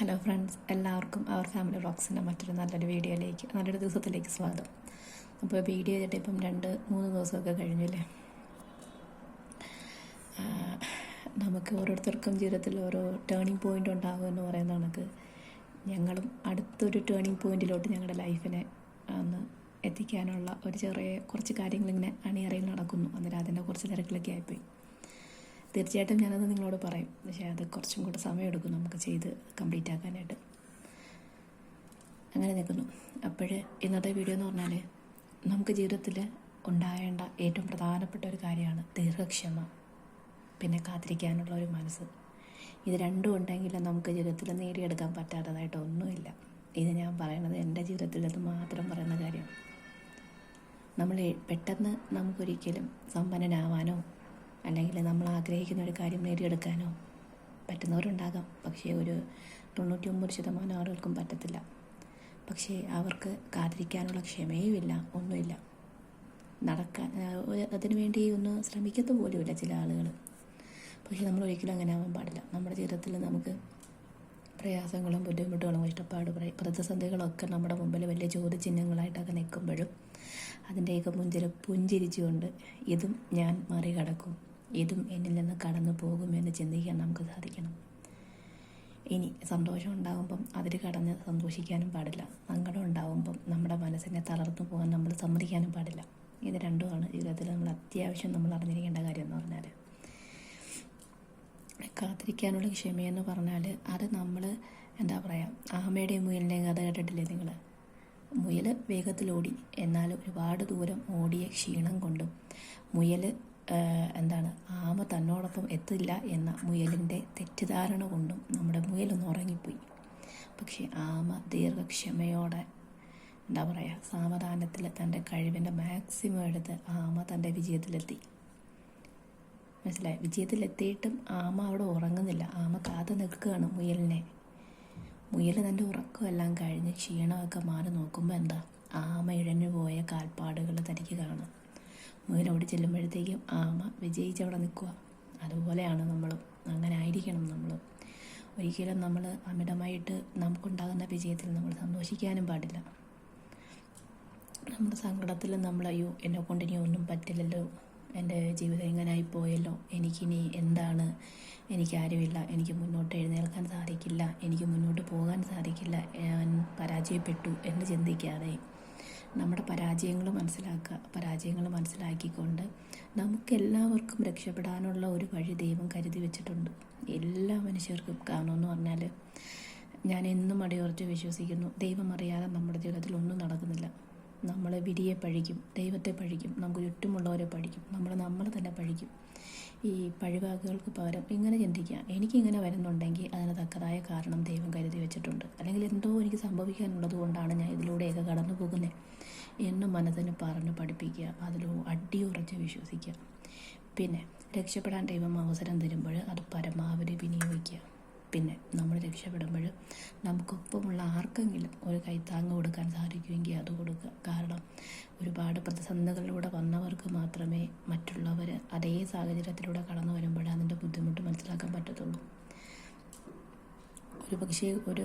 Hello friends എല്ലാവർക്കും അവർ family വ്ളോഗ്സിന്റെ മറ്റൊരു നല്ലൊരു വീഡിയോയിലേക്ക് നല്ലൊരു ദിവസത്തിലേക്ക് സ്വാഗതം. അപ്പോൾ വീഡിയോ ചെയ്തിട്ട് ഇപ്പം രണ്ട് മൂന്ന് ദിവസമൊക്കെ കഴിഞ്ഞില്ലേ? നമുക്ക് ഓരോരുത്തർക്കും ജീവിതത്തിൽ ഓരോ ടേണിംഗ് പോയിന്റ് ഉണ്ടാകും എന്ന് പറയുന്ന കണക്ക് ഞങ്ങളും അടുത്തൊരു ടേണിംഗ് പോയിന്റിലോട്ട് ഞങ്ങളുടെ ലൈഫിനെ ഒന്ന് എത്തിക്കാനുള്ള ഒരു ചെറിയ കുറച്ച് കാര്യങ്ങളിങ്ങനെ അണിയറയിൽ നടക്കുന്നു. അന്നേരം അതിന്റെ കുറച്ച് തിരക്കിലൊക്കെ ആയിപ്പോയി. തീർച്ചയായിട്ടും ഞാനത് നിങ്ങളോട് പറയും. പക്ഷേ അത് കുറച്ചും കൂടെ സമയമെടുക്കും നമുക്ക് ചെയ്ത് കംപ്ലീറ്റ് ആക്കാനായിട്ട് അങ്ങനെ നിൽക്കുന്നു. അപ്പോൾ ഇന്നത്തെ വീഡിയോ എന്ന് പറഞ്ഞാൽ നമുക്ക് ജീവിതത്തിൽ ഉണ്ടാകേണ്ട ഏറ്റവും പ്രധാനപ്പെട്ട ഒരു കാര്യമാണ് ദീർഘക്ഷമ. പിന്നെ കാത്തിരിക്കാനുള്ള ഒരു മനസ്സ്. ഇത് രണ്ടും ഉണ്ടെങ്കിൽ നമുക്ക് ജീവിതത്തിൽ നേടിയെടുക്കാൻ പറ്റാത്തതായിട്ട് ഒന്നുമില്ല. ഇത് ഞാൻ പറയുന്നത് എന്റെ ജീവിതത്തിൽ നിന്ന് മാത്രം പറയുന്ന കാര്യമാണ് നമ്മൾ പെട്ടെന്ന് നമുക്കൊരിക്കലും സമ്പന്നനാവാനോ അല്ലെങ്കിൽ നമ്മൾ ആഗ്രഹിക്കുന്ന ഒരു കാര്യം നേടിയെടുക്കാനോ പറ്റുന്നവരുണ്ടാകാം. പക്ഷേ ഒരു തൊണ്ണൂറ്റി ഒമ്പത് ശതമാനം ആളുകൾക്കും പറ്റത്തില്ല. പക്ഷേ അവർക്ക് കാത്തിരിക്കാനുള്ള ക്ഷമയുമില്ല ഒന്നുമില്ല. നടക്കാൻ അതിനുവേണ്ടി ഒന്ന് ശ്രമിക്കത്ത് പോലുമില്ല ചില ആളുകൾ. പക്ഷേ നമ്മൾ ഒരിക്കലും അങ്ങനെ ആവാൻ പാടില്ല. നമ്മുടെ ജീവിതത്തിൽ നമുക്ക് പ്രയാസങ്ങളും ബുദ്ധിമുട്ടുകളും ഇഷ്ടപ്പാട് പ്ര- പ്രതിസന്ധികളൊക്കെ നമ്മുടെ മുമ്പിൽ വലിയ ചോദ്യചിഹ്നങ്ങളായിട്ടൊക്കെ നിൽക്കുമ്പോഴും അതിന്റെയൊക്കെ പുഞ്ചിരി പുഞ്ചിരിച്ചുകൊണ്ട് ഇതും ഞാൻ മറികടക്കും. ഇതും എന്നിൽ നിന്ന് കടന്നു പോകുമെന്ന് ചിന്തിക്കാൻ നമുക്ക് സാധിക്കണം. ഇനി സന്തോഷം ഉണ്ടാകുമ്പം അതിൽ കടന്ന് സന്തോഷിക്കാനും പാടില്ല. സങ്കടം ഉണ്ടാകുമ്പം നമ്മുടെ മനസ്സിനെ തളർന്നു പോകാൻ നമ്മൾ സമ്മതിക്കാനും പാടില്ല. ഇത് രണ്ടുമാണ് ജീവിതത്തിൽ നമ്മൾ അത്യാവശ്യം നമ്മൾ അറിഞ്ഞിരിക്കേണ്ട കാര്യം എന്ന് പറഞ്ഞാൽ കാത്തിരിക്കാനുള്ള ക്ഷമയെന്ന് പറഞ്ഞാൽ അത് നമ്മൾ എന്താ പറയുക ആമയുടെയും മുയലിന്റെയും കഥ കേട്ടിട്ടില്ലേ നിങ്ങൾ മുയൽ വേഗത്തിലോടി. എന്നാൽ ഒരുപാട് ദൂരം ഓടിയ ക്ഷീണം കൊണ്ടും മുയൽ എന്താണ് ആമ തന്നോടൊപ്പം എത്തില്ല എന്ന മുയലിന്റെ തെറ്റിദ്ധാരണ കൊണ്ടും നമ്മുടെ മുയലൊന്ന് ഉറങ്ങിപ്പോയി. പക്ഷേ ആമ ദീർഘക്ഷമയോടെ എന്താ പറയുക സാവധാനത്തിൽ തന്റെ കഴിവിന്റെ മാക്സിമം എടുത്ത് ആമ തന്റെ വിജയത്തിലെത്തി. മനസ്സിലായി? വിജയത്തിലെത്തിയിട്ടും ആമ അവിടെ ഉറങ്ങുന്നില്ല. ആമ കാത്തു നിൽക്കുകയാണ് മുയലിനെ. മുയൽ തന്റെ ഉറക്കമെല്ലാം കഴിഞ്ഞ് ക്ഷീണമൊക്കെ മാറി നോക്കുമ്പോൾ എന്താ ആമ ഇഴഞ്ഞു പോയ കാൽപ്പാടുകൾ തനിക്ക് കാണാം. മുയൽ അവിടെ ചെല്ലുമ്പോഴത്തേക്കും ആമ വിജയിച്ചവിടെ നിൽക്കുക. അതുപോലെയാണ് നമ്മളും. അങ്ങനെ ആയിരിക്കണം നമ്മൾ. ഒരിക്കലും നമ്മൾ അമിതമായിട്ട് നമുക്കുണ്ടാകുന്ന വിജയത്തിൽ നമ്മൾ സന്തോഷിക്കാനും പാടില്ല. നമ്മുടെ സങ്കടത്തിൽ നമ്മൾ അയ്യോ എന്നെ കൊണ്ട് ഇനി ഒന്നും പറ്റില്ലല്ലോ. എന്റെ ജീവിതം ഇങ്ങനായി പോയല്ലോ? എനിക്കിനി എന്താണ്? എനിക്കാരുമില്ല എനിക്ക് മുന്നോട്ട് എഴുന്നേൽക്കാൻ സാധിക്കില്ല. എനിക്ക് മുന്നോട്ട് പോകാൻ സാധിക്കില്ല. ഞാൻ പരാജയപ്പെട്ടു എന്ന് ചിന്തിക്കാതെ നമ്മുടെ പരാജയങ്ങൾ മനസ്സിലാക്കുക പരാജയങ്ങൾ മനസ്സിലാക്കിക്കൊണ്ട് നമുക്കെല്ലാവർക്കും രക്ഷപ്പെടാനുള്ള ഒരു വഴി ദൈവം കരുതി വെച്ചിട്ടുണ്ട്. എല്ലാ മനുഷ്യർക്കും കാരണം എന്ന് പറഞ്ഞാൽ ഞാൻ എന്നും അടിയുറച്ച് വിശ്വസിക്കുന്നു. ദൈവം അറിയാതെ നമ്മുടെ ജീവിതത്തിൽ ഒന്നും നടക്കുന്നില്ല. നമ്മൾ വിധിയെ പഴിക്കും ദൈവത്തെ പഴിക്കും നമുക്ക് ചുറ്റുമുള്ളവരെ പഴിക്കും നമ്മൾ നമ്മളെ തന്നെ പഴിക്കും. ഈ പഴിവാക്കുകൾക്ക് പകരം ഇങ്ങനെ ചിന്തിക്കാം എനിക്കിങ്ങനെ വരുന്നുണ്ടെങ്കിൽ അതിന് തക്കതായ കാരണം ദൈവം കരുതി വെച്ചിട്ടുണ്ട്. അല്ലെങ്കിൽ എന്തോ എനിക്ക് സംഭവിക്കാനുള്ളത് കൊണ്ടാണ് ഞാൻ ഇതിലൂടെയൊക്കെ കടന്നു പോകുന്നത് എന്ന് മനസ്സിന് പറഞ്ഞ് പഠിപ്പിക്കുക. അതിൽ അടിയുറച്ച് വിശ്വസിക്കുക. പിന്നെ രക്ഷപ്പെടാൻ ദൈവം അവസരം തരുമ്പോൾ അത് പരമാവധി വിനിയോഗിക്കുക. പിന്നെ നമ്മൾ രക്ഷപ്പെടുമ്പോൾ നമുക്കൊപ്പമുള്ള ആർക്കെങ്കിലും ഒരു കൈത്താങ്ങ് കൊടുക്കാൻ സാധിക്കുമെങ്കിൽ അത് കൊടുക്കുക. കാരണം ഒരുപാട് പ്രതിസന്ധികളിലൂടെ വന്നവർക്ക് മാത്രമേ മറ്റുള്ളവർ അതേ സാഹചര്യത്തിലൂടെ കടന്നു വരുമ്പോൾ അതിന്റെ ബുദ്ധിമുട്ട് മനസ്സിലാക്കാൻ പറ്റത്തുള്ളൂ. ഒരു പക്ഷേ ഒരു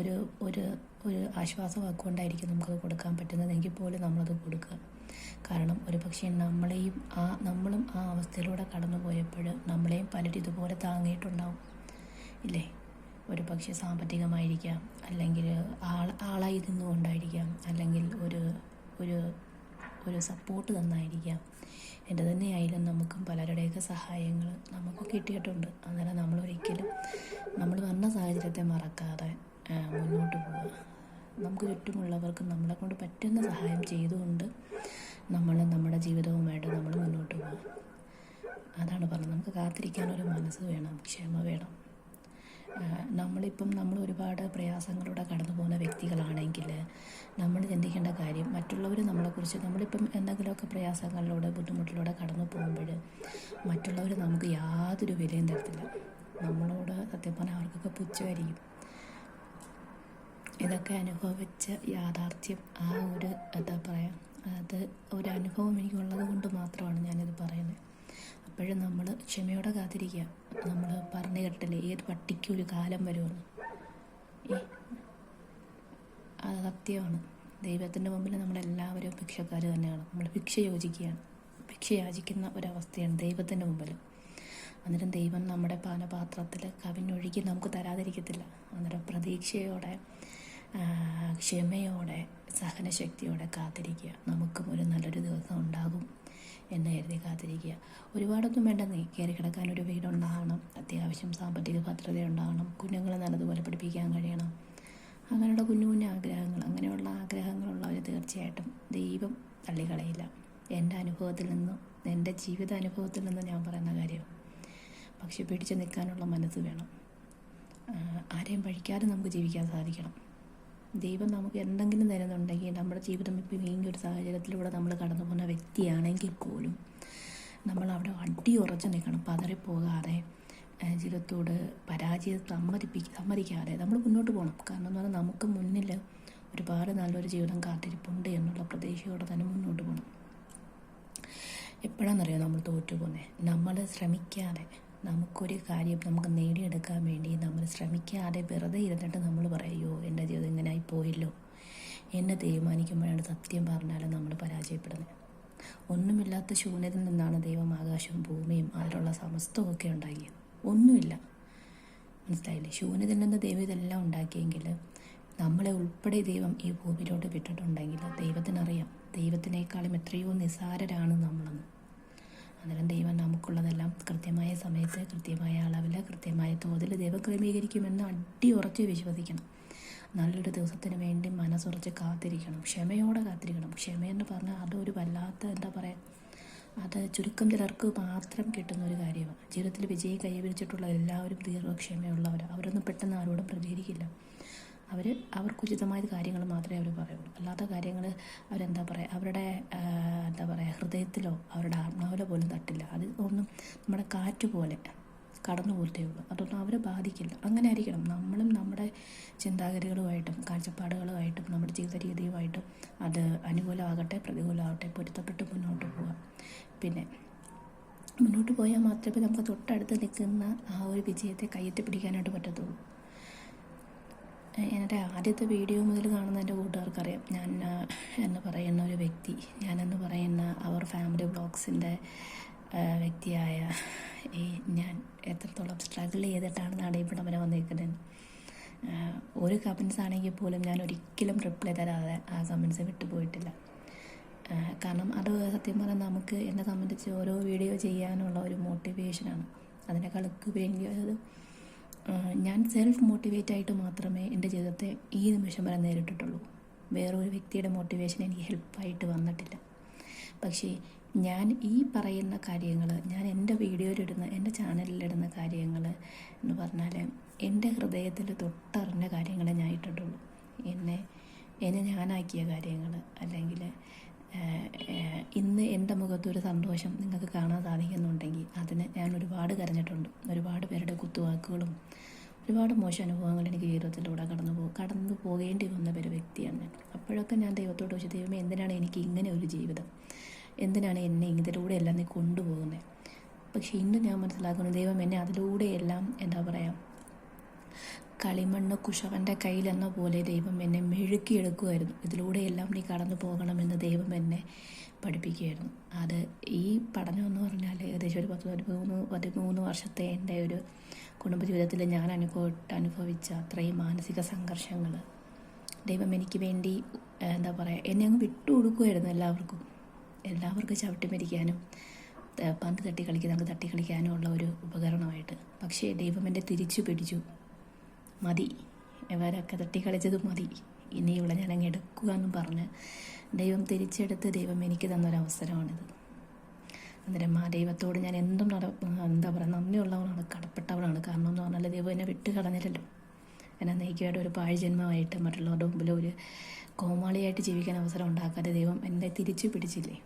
ഒരു ഒരു ഒരു ആശ്വാസവാക്കുകൊണ്ടായിരിക്കും നമുക്കത് കൊടുക്കാൻ പറ്റുന്നതെങ്കിൽ പോലും നമ്മളത് കൊടുക്കുക. കാരണം ഒരു പക്ഷേ നമ്മളെയും ആ നമ്മളും ആ അവസ്ഥയിലൂടെ കടന്നു പോയപ്പോൾ നമ്മളെയും പലരും ഇതുപോലെ താങ്ങിയിട്ടുണ്ടാവും. ഇല്ലേ? ഒരു പക്ഷേ സാമ്പത്തികമായിരിക്കാം. അല്ലെങ്കിൽ ആൾ ആളായി നിന്നുകൊണ്ടായിരിക്കാം. അല്ലെങ്കിൽ ഒരു ഒരു ഒരു സപ്പോർട്ട് തന്നായിരിക്കാം. എന്റെ തന്നെയായാലും നമുക്കും പലരുടെയൊക്കെ സഹായങ്ങൾ നമുക്ക് കിട്ടിയിട്ടുണ്ട്. അന്നേരം നമ്മളൊരിക്കലും നമ്മൾ വന്ന സാഹചര്യത്തെ മറക്കാതെ മുന്നോട്ട് പോവുക. നമുക്ക് ചുറ്റുമുള്ളവർക്ക് നമ്മളെ കൊണ്ട് പറ്റുന്ന സഹായം ചെയ്തുകൊണ്ട് നമ്മൾ നമ്മുടെ ജീവിതവുമായിട്ട് നമ്മൾ മുന്നോട്ട് പോവുക. അതാണ് പറഞ്ഞത്. നമുക്ക് കാത്തിരിക്കാനൊരു മനസ്സ് വേണം ക്ഷമ വേണം. നമ്മളിപ്പം നമ്മൾ ഒരുപാട് പ്രയാസങ്ങളിലൂടെ കടന്നു പോകുന്ന വ്യക്തികളാണെങ്കിൽ നമ്മൾ ചിന്തിക്കേണ്ട കാര്യം മറ്റുള്ളവർ നമ്മളെക്കുറിച്ച് നമ്മളിപ്പം എന്തെങ്കിലുമൊക്കെ പ്രയാസങ്ങളിലൂടെ ബുദ്ധിമുട്ടിലൂടെ കടന്നു പോകുമ്പോൾ മറ്റുള്ളവർ നമുക്ക് യാതൊരു വിലയും തരത്തില്ല. നമ്മളോട് സത്യം പറഞ്ഞാൽ അവർക്കൊക്കെ പുച്ഛമായിരിക്കും. ഇതൊക്കെ അനുഭവിച്ച യാഥാർത്ഥ്യം ആ ഒരു എന്താ പറയുക അത് ഒരു അനുഭവം എനിക്കുള്ളത് കൊണ്ട് മാത്രമാണ് ഞാനിത് പറയുന്നത്. അപ്പോഴും നമ്മൾ ക്ഷമയോടെ കാത്തിരിക്കുക. നമ്മൾ പറഞ്ഞു കേട്ടില്ലേ ഏത് പട്ടിക്കും ഒരു കാലം വരുമെന്ന്. അത് സത്യമാണ്. ദൈവത്തിന്റെ മുമ്പിൽ നമ്മളെല്ലാവരും ഭിക്ഷക്കാർ തന്നെയാണ്. നമ്മൾ ഭിക്ഷ യോജിക്കുകയാണ്. ഭിക്ഷ യാചിക്കുന്ന ഒരവസ്ഥയാണ് ദൈവത്തിന്റെ മുമ്പിൽ. അന്നേരം ദൈവം നമ്മുടെ പാനപാത്രത്തിൽ കവിഞ്ഞൊഴുകി നമുക്ക് തരാതിരിക്കത്തില്ല. അന്നേരം പ്രതീക്ഷയോടെ ക്ഷമയോടെ സഹനശക്തിയോടെ കാത്തിരിക്കുക. നമുക്കും ഒരു നല്ലൊരു ദിവസം ഉണ്ടാകും. എന്ന് കരുതി കാത്തിരിക്കുക. ഒരുപാടൊന്നും നീ കയറി കിടക്കാൻ ഒരു വീടുണ്ടാകണം. അത്യാവശ്യം സാമ്പത്തിക ഭദ്രത ഉണ്ടാകണം കുഞ്ഞുങ്ങളെ നല്ലതുപോലെ പഠിപ്പിക്കാൻ കഴിയണം. അങ്ങനെയുള്ള കുഞ്ഞു കുഞ്ഞു ആഗ്രഹങ്ങൾ അങ്ങനെയുള്ള ആഗ്രഹങ്ങളുള്ളവർ തീർച്ചയായിട്ടും ദൈവം തള്ളിക്കളയില്ല. എന്റെ അനുഭവത്തിൽ നിന്നും എന്റെ ജീവിത അനുഭവത്തിൽ നിന്നും ഞാൻ പറയുന്ന കാര്യം. പക്ഷെ പിടിച്ചു നിൽക്കാനുള്ള മനസ്സ് വേണം. ആരെയും പഴിക്കാതെ നമുക്ക് ജീവിക്കാൻ സാധിക്കണം. ദൈവം നമുക്ക് എന്തെങ്കിലും തരുന്നുണ്ടെങ്കിൽ നമ്മുടെ ജീവിതം ഇപ്പം ഈ ഒരു സാഹചര്യത്തിലൂടെ നമ്മൾ കടന്നു പോകുന്ന വ്യക്തിയാണെങ്കിൽ പോലും നമ്മൾ അവിടെ അടി ഉറച്ചു നിൽക്കണം പതറിപ്പോകാതെ ജീവിതത്തോട് പരാജയം സമ്മതിപ്പി സമ്മതിക്കാതെ നമ്മൾ മുന്നോട്ട് പോകണം. കാരണം എന്ന് പറഞ്ഞാൽ നമുക്ക് മുന്നിൽ ഒരുപാട് നല്ലൊരു ജീവിതം കാത്തിരിപ്പുണ്ട് എന്നുള്ള പ്രതീക്ഷയോടെ തന്നെ മുന്നോട്ട് പോകണം. എപ്പോഴാണെന്നറിയോ നമ്മൾ തോറ്റു പോകുന്നത് നമ്മൾ ശ്രമിക്കാതെ നമുക്കൊരു കാര്യം നമുക്ക് നേടിയെടുക്കാൻ വേണ്ടി നമ്മൾ ശ്രമിക്കാതെ വെറുതെ ഇരുന്നിട്ട് നമ്മൾ പറയുമോ എന്റെ ജീവിതം ഇങ്ങനെ ആയി പോയല്ലോ. എന്നെ തീരുമാനിക്കുമ്പോഴാണ് സത്യം പറഞ്ഞാൽ നമ്മൾ പരാജയപ്പെടുന്നത്. ഒന്നുമില്ലാത്ത ശൂന്യതയിൽ നിന്നാണ് ദൈവം ആകാശവും ഭൂമിയും അതിലുള്ള സമസ്തവും ഒക്കെ ഉണ്ടാക്കിയത്. ഒന്നുമില്ല. മനസ്സിലായില്ലേ? ശൂന്യതയിൽ നിന്ന് ദൈവം ഇതെല്ലാം ഉണ്ടാക്കിയെങ്കിൽ നമ്മളെ ഉൾപ്പെടെ ദൈവം ഈ ഭൂമിയിലോട്ട് വിട്ടിട്ടുണ്ടെങ്കിൽ ദൈവത്തിനറിയാം ദൈവത്തിനേക്കാളും എത്രയോ നിസാരരാണ് നമ്മളെന്ന്. അന്നേരം ദൈവം നമുക്കുള്ളതെല്ലാം കൃത്യമായ സമയത്ത് കൃത്യമായ അളവിൽ കൃത്യമായ തോതിൽ ദൈവം ക്രമീകരിക്കുമെന്ന് അടി ഉറച്ച് വിശ്വസിക്കണം. നല്ലൊരു ദിവസത്തിന് വേണ്ടി മനസ്സുറച്ച് കാത്തിരിക്കണം ക്ഷമയോടെ കാത്തിരിക്കണം. ക്ഷമയെന്ന് പറഞ്ഞാൽ അതൊരു വല്ലാത്ത എന്താ പറയുക അത് ചുരുക്കം ചിലർക്ക് മാത്രം കിട്ടുന്ന ഒരു കാര്യമാണ്. ജീവിതത്തിൽ വിജയം കൈവരിച്ചിട്ടുള്ള എല്ലാവരും ദീർഘക്ഷമയുള്ളവർ അവരൊന്നും പെട്ടെന്ന് ആരോടും പ്രതികരിക്കില്ല. അവർ അവർക്ക് കാര്യങ്ങൾ മാത്രമേ അവർ പറയുള്ളൂ. അല്ലാത്ത കാര്യങ്ങൾ അവരെന്താ പറയുക അവരുടെ എന്താ പറയുക ഹൃദയത്തിലോ അവരുടെ ആത്മാവിലോ പോലും തട്ടില്ല. അത് ഒന്നും നമ്മുടെ കാറ്റ് പോലെ കടന്നു പോലത്തേ ഉള്ളൂ. അതൊന്നും അവരെ ബാധിക്കില്ല. അങ്ങനെ ആയിരിക്കണം നമ്മളും നമ്മുടെ ചിന്താഗതികളുമായിട്ടും കാഴ്ചപ്പാടുകളുമായിട്ടും നമ്മുടെ ജീവിത രീതിയുമായിട്ടും അത് അനുകൂലമാകട്ടെ പ്രതികൂലമാകട്ടെ പൊരുത്തപ്പെട്ട് മുന്നോട്ട് പോകാം പിന്നെ മുന്നോട്ട് പോയാൽ മാത്രമേ നമുക്ക് തൊട്ടടുത്ത് നിൽക്കുന്ന ആ ഒരു വിജയത്തെ കയ്യെത്തി പിടിക്കാനായിട്ട് പറ്റത്തുള്ളൂ. എന്റെ ആദ്യത്തെ വീഡിയോ മുതൽ കാണുന്ന എന്റെ കൂട്ടുകാർക്കറിയാം. ഞാൻ എന്ന് പറയുന്ന ഒരു വ്യക്തി ഞാനെന്ന് പറയുന്ന അവർ ഫാമിലി ബ്ലോഗ്സിന്റെ വ്യക്തിയായ ഈ ഞാൻ എത്രത്തോളം സ്ട്രഗിൾ ചെയ്തിട്ടാണ് നടയിപ്പിടം വരെ വന്നിരിക്കുന്നത് ഒരു കമൻസ് ആണെങ്കിൽ പോലും ഞാൻ ഒരിക്കലും റിപ്ലൈ തരാതെ ആ കമൻസ് വിട്ടുപോയിട്ടില്ല കാരണം അത് സത്യം പറഞ്ഞാൽ നമുക്ക് എന്നെ സംബന്ധിച്ച് ഓരോ വീഡിയോ ചെയ്യാനുള്ള ഒരു മോട്ടിവേഷനാണ്. അതിനേക്കാളൊക്കെ വേണ്ടി അത് ആ, ഞാൻ സെൽഫ് മോട്ടിവേറ്റ് ആയിട്ട് മാത്രമേ എന്റെ ജീവിതത്തെ ഈ നിമിഷം വരെ നേരിട്ടിട്ടുള്ളൂ. വേറൊരു വ്യക്തിയുടെ മോട്ടിവേഷൻ എനിക്ക് ഹെൽപ്പായിട്ട് വന്നിട്ടില്ല. പക്ഷേ ഞാൻ ഈ പറയുന്ന കാര്യങ്ങൾ ഞാൻ എന്റെ വീഡിയോയിലിടുന്ന എന്റെ ചാനലിലിടുന്ന കാര്യങ്ങൾ എന്ന് പറഞ്ഞാൽ എന്റെ ഹൃദയത്തിൽ തൊട്ടറിഞ്ഞ കാര്യങ്ങളെ ഞാൻ ഇട്ടിട്ടുള്ളൂ. എന്നെ എന്നെ ഞാനാക്കിയ കാര്യങ്ങൾ അല്ലെങ്കിൽ ഇന്ന് എന്റെ മുഖത്തൊരു സന്തോഷം നിങ്ങൾക്ക് കാണാൻ സാധിക്കുന്നുണ്ടെങ്കിൽ അതിന് ഞാൻ ഒരുപാട് കരഞ്ഞിട്ടുണ്ട്. ഒരുപാട് പേരുടെ കുത്തുവാക്കുകളും ഒരുപാട് മോശം അനുഭവങ്ങൾ എനിക്ക് ജീവിതത്തിലൂടെ കടന്നു പോ കടന്നു പോകേണ്ടി വന്ന ഒരു വ്യക്തിയാണ് ഞാൻ. അപ്പോഴൊക്കെ ഞാൻ ദൈവത്തോട് ചോദിച്ചു ദൈവമേ എന്തിനാണ് എനിക്ക് ഇങ്ങനെ ഒരു ജീവിതം? എന്തിനാണ് എന്നെ ഇതിലൂടെ എല്ലാം നീ കൊണ്ടുപോകുന്നത് പക്ഷേ ഇന്ന് ഞാൻ മനസ്സിലാക്കുന്നു ദൈവം എന്നെ അതിലൂടെയെല്ലാം എന്താ പറയുക കളിമണ്ണ് കുശവന്റെ കയ്യിലെന്ന പോലെ ദൈവം എന്നെ മെഴുക്കിയെടുക്കുമായിരുന്നു. ഇതിലൂടെയെല്ലാം നീ കടന്നു പോകണമെന്ന് ദൈവം എന്നെ പഠിപ്പിക്കുകയായിരുന്നു അത് ഈ പഠനം എന്ന് പറഞ്ഞാൽ ഏകദേശം ഒരു പത്ത് പതിമൂന്ന് പതിമൂന്ന് വർഷത്തെ എന്റെ ഒരു കുടുംബജീവിതത്തിൽ ഞാൻ അനുഭവ അനുഭവിച്ച അത്രയും മാനസിക സംഘർഷങ്ങൾ. ദൈവം എനിക്ക് വേണ്ടി എന്താ പറയുക എന്നെ അങ്ങ് വിട്ടുകൊടുക്കുമായിരുന്നു എല്ലാവർക്കും. എല്ലാവർക്കും ചവിട്ടി മരിക്കാനും പന്ത് തട്ടി കളിക്കുന്ന തട്ടി കളിക്കാനും ഉള്ള ഒരു ഉപകരണമായിട്ട്. പക്ഷേ ദൈവം എന്നെ തിരിച്ചു പിടിച്ചു. മതി. ഇവരൊക്കെ തട്ടി കളിച്ചത് മതി ഇനിയുള്ള ഞാൻ അങ്ങ് എടുക്കുക എന്ന് പറഞ്ഞ് ദൈവം തിരിച്ചെടുത്ത് ദൈവം എനിക്ക് തന്നൊരവസരമാണിത്. അന്നേരം ആ ദൈവത്തോട് ഞാൻ എന്തും നട എന്താ പറയുക നന്ദിയുള്ളവളാണ് കടപ്പെട്ടവനാണ്. കാരണം എന്ന് പറഞ്ഞാൽ ദൈവം എന്നെ വിട്ട് കളഞ്ഞില്ലല്ലോ. എന്നെ നയിക്കായിട്ട് ഒരു പാഴ്ജന്മമായിട്ട് മറ്റുള്ളവരുടെ മുമ്പിൽ ഒരു കോമാളിയായിട്ട് ജീവിക്കാൻ അവസരം ഉണ്ടാക്കാതെ ദൈവം എന്നെ തിരിച്ചു പിടിച്ചില്ലേ?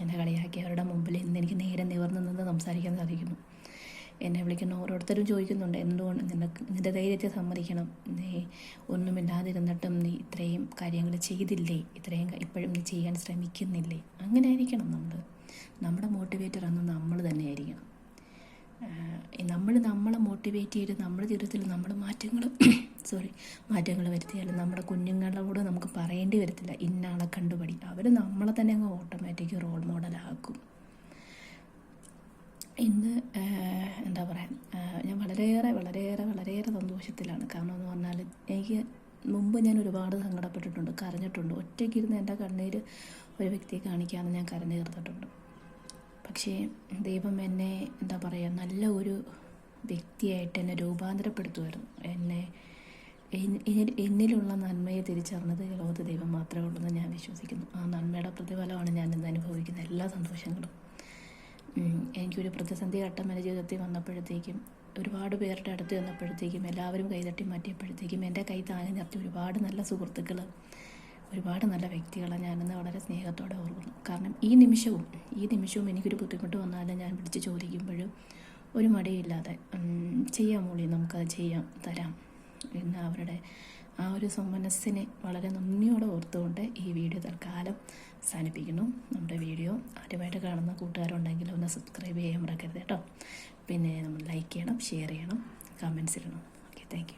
എന്നെ കളിയാക്കി അവരുടെ മുമ്പിൽ ഇന്ന് എനിക്ക് നേരെ നിവർന്ന് നിന്ന് സംസാരിക്കാൻ സാധിക്കുന്നു. എന്നെ വിളിക്കുന്ന ഓരോരുത്തരും ചോദിക്കുന്നുണ്ട് എന്തുകൊണ്ട് നിന്റെ ധൈര്യത്തെ സമ്മതിക്കണം? നീ ഒന്നുമില്ലാതിരുന്നിട്ടും നീ ഇത്രയും കാര്യങ്ങൾ ചെയ്തില്ലേ? ഇത്രയും ഇപ്പോഴും നീ ചെയ്യാൻ ശ്രമിക്കുന്നില്ലേ? അങ്ങനെ ആയിരിക്കണം നമ്മൾ നമ്മുടെ മോട്ടിവേറ്റർ അന്ന് നമ്മൾ തന്നെ ആയിരിക്കണം നമ്മൾ നമ്മളെ മോട്ടിവേറ്റ് ചെയ്ത് നമ്മുടെ ജീവിതത്തിൽ നമ്മൾ മാറ്റങ്ങൾ സോറി മാറ്റങ്ങൾ വരുത്തിയാലും നമ്മുടെ കുഞ്ഞുങ്ങളോട് നമുക്ക് പറയേണ്ടി വരത്തില്ല ഇന്നാളെ കണ്ടുപടി അവർ നമ്മളെ തന്നെ അങ്ങ് ഓട്ടോമാറ്റിക് റോൾ മോഡലാക്കും ഇന്ന് എന്താ പറയുക ഞാൻ വളരെയേറെ വളരെയേറെ വളരെയേറെ സന്തോഷത്തിലാണ്. കാരണം എന്ന് പറഞ്ഞാൽ എനിക്ക് മുമ്പ് ഞാൻ ഒരുപാട് സങ്കടപ്പെട്ടിട്ടുണ്ട് കരഞ്ഞിട്ടുണ്ട്. ഒറ്റയ്ക്കിരുന്ന് എന്റെ കണ്ണീര് ഒരു വ്യക്തിയെ കാണിക്കാമെന്ന് ഞാൻ കരഞ്ഞു തീർത്തിട്ടുണ്ട്. പക്ഷേ ദൈവം എന്നെ എന്താ പറയുക നല്ല ഒരു വ്യക്തിയായിട്ട് എന്നെ രൂപാന്തരപ്പെടുത്തുമായിരുന്നു എന്നെ എന്നിലുള്ള നന്മയെ തിരിച്ചറിഞ്ഞത് ലോകത്ത് ദൈവം മാത്രമേ ഉള്ളൂ എന്ന് ഞാൻ വിശ്വസിക്കുന്നു. ആ നന്മയുടെ പ്രതിഫലമാണ് ഞാൻ ഇന്ന് അനുഭവിക്കുന്ന എല്ലാ സന്തോഷങ്ങളും. എനിക്കൊരു പ്രതിസന്ധി ഘട്ടം എന്റെ ജീവിതത്തിൽ വന്നപ്പോഴത്തേക്കും ഒരുപാട് പേരുടെ അടുത്ത് വന്നപ്പോഴത്തേക്കും എല്ലാവരും കൈതട്ടി മാറ്റിയപ്പോഴത്തേക്കും എന്റെ കൈ താങ്ങി നിർത്തി ഒരുപാട് നല്ല സുഹൃത്തുക്കൾ ഒരുപാട് നല്ല വ്യക്തികളെ ഞാനിന്ന് വളരെ സ്നേഹത്തോടെ ഓർക്കുന്നു. കാരണം ഈ നിമിഷവും ഈ നിമിഷവും എനിക്കൊരു ബുദ്ധിമുട്ട് വന്നാലും ഞാൻ വിളിച്ച് ചോദിക്കുമ്പോഴും ഒരു മടിയില്ലാതെ ചെയ്യാം മോളി നമുക്കത് ചെയ്യാം തരാം എന്ന് അവരുടെ ആ ഒരു സമ്മനസ്സിനെ വളരെ നന്ദിയോടെ ഓർത്തുകൊണ്ട് ഈ വീഡിയോ തൽക്കാലം അവസാനിപ്പിക്കുന്നു. നമ്മുടെ വീഡിയോ ആദ്യമായിട്ട് കാണുന്ന കൂട്ടുകാരുണ്ടെങ്കിൽ ഒന്ന് സബ്സ്ക്രൈബ് ചെയ്യാൻ മറക്കരുത് കേട്ടോ. പിന്നെ നമ്മൾ ലൈക്ക് ചെയ്യണം ഷെയർ ചെയ്യണം കമൻസ് ഇടണം. Okay thank